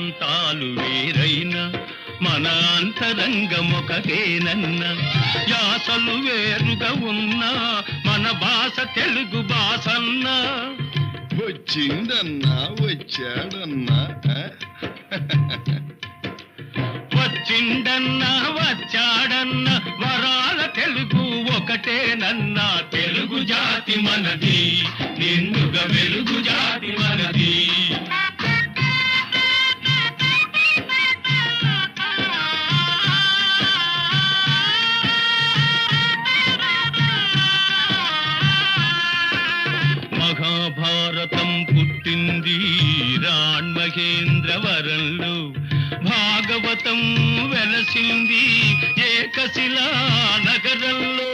ప్రాంతాలు వేరైనా మన అంతరంగమొకటేనన్న. యాసలు వేరుగా ఉన్నా మన భాష తెలుగు భాషన్నా. వచ్చిందన్నా వచ్చాడన్నా ఆ? వచ్చిండన్నా వచ్చాడన్నా వరాల తెలుగు ఒకటేనన్నా. తెలుగు జాతి మనది. మహాభారతం పుట్టింది రాణ్మహేంద్రవరంలో భాగవతం వెలసింది ఏకశిలా నగరంలో